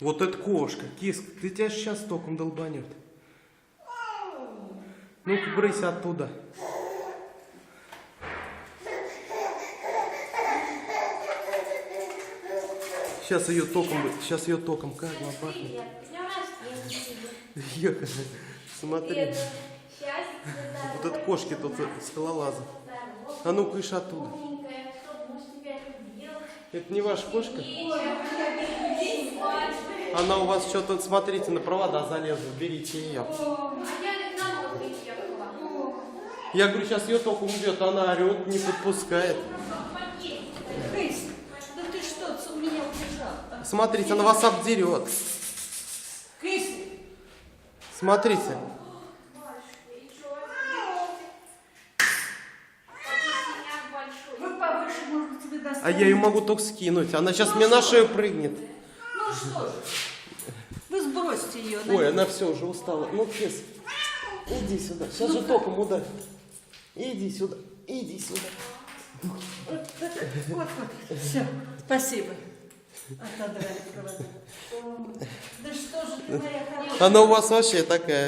Вот это кошка, киска, ты тебя сейчас током долбанет. Ну-ка, брысь оттуда. Сейчас ее током, сейчас ее током как рождения. Ёха, Смотри, вот это кошки тут скалолазы. А ну-ка, ишь оттуда. Это не ваша кошка? Она у вас что-то, смотрите, на провода залезла. Берите ее. А я говорю, сейчас ее током убьет, она орет, не подпускает. Крыс, да ты что, с- у меня убежал? Смотрите, она вас обдерет. Смотрите. А я ее могу только скинуть. Она сейчас мне на шею прыгнет. Ну что ж, вы сбросьте ее. на- Ой, она все уже устала. Ну, кис, иди сюда. Сейчас же током ударь. Иди сюда. Иди сюда. Вот, вот, все, спасибо. Отодрали провода. Да что же ты, моя хорошая. Она у вас вообще такая.